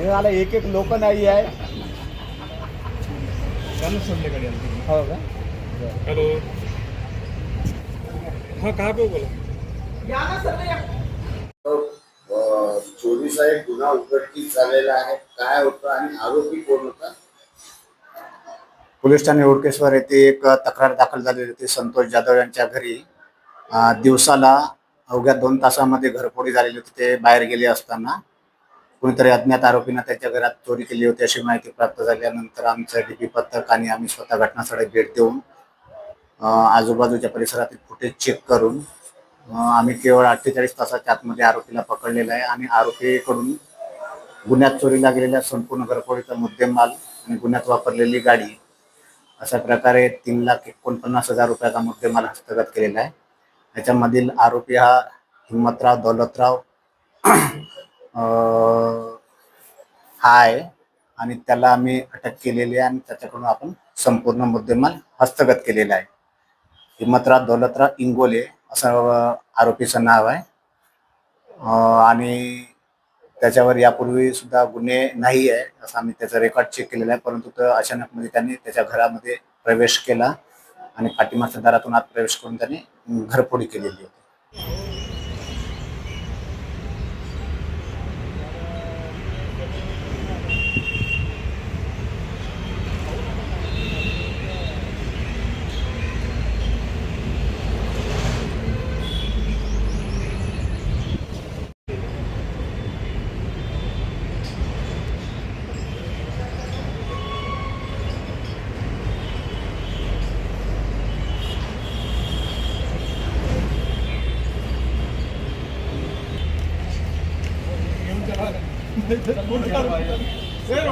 हे झालं एक एक लोक नाही आहे. हो का? हेलो. हाँ कहाँ पे हो बोला चोरीचा एक गुन्हा उघडकीस झालेला आहे. काय होतं आणि आरोपी कोण होता? पोलीस ठाणे हुडकेश्वर येथे एक तक्रार दाखल झालेली होती. संतोष जाधव यांच्या घरी. अ, दिवसाला अवघ्या दोन तासामध्ये घरफोडी झालेली होती. ते बाहेर गेले असताना. कोणीतरी अज्ञात आरोपीनं त्याच्या घरात चोरी केली होती अशी माहिती प्राप्त झाल्यानंतर आमचं डीपी पथक आणि आम्ही स्वतः घटनास्थळी भेट देऊन आजूबाजूच्या परिसरातील फुटेज चेक करून आम्ही केवळ अठ्ठेचाळीस तासाच्या आतमध्ये आरोपीला पकडलेला आहे. आणि आरोपीकडून गुन्ह्यात चोरीला गेलेल्या संपूर्ण घरफोडीचा मुद्देमाल आणि गुन्ह्यात वापरलेली गाडी अशा प्रकारे तीन लाख एकोणपन्नास हजार रुपयाचा मुद्देमाल हस्तगत केलेला आहे. याच्यामधील आरोपी हा हिम्मतराव दौलतराव हा आहे आणि त्याला आम्ही अटक केलेली आहे आणि त्याच्याकडून आपण संपूर्ण मुद्देमाल हस्तगत केलेला आहे. हिम्मतराव दौलतराव इंगोले असं आरोपीचं नाव आहे. आणि त्याच्यावर यापूर्वी सुद्धा गुन्हे नाही आहे असं आम्ही त्याचा रेकॉर्ड चेक केलेला आहे. परंतु तो अचानकमध्ये त्यांनी त्याच्या घरामध्ये प्रवेश केला आणि पाठीमागच्या दारातून आत प्रवेश करून त्यांनी घरफोडी केलेली होती. Ver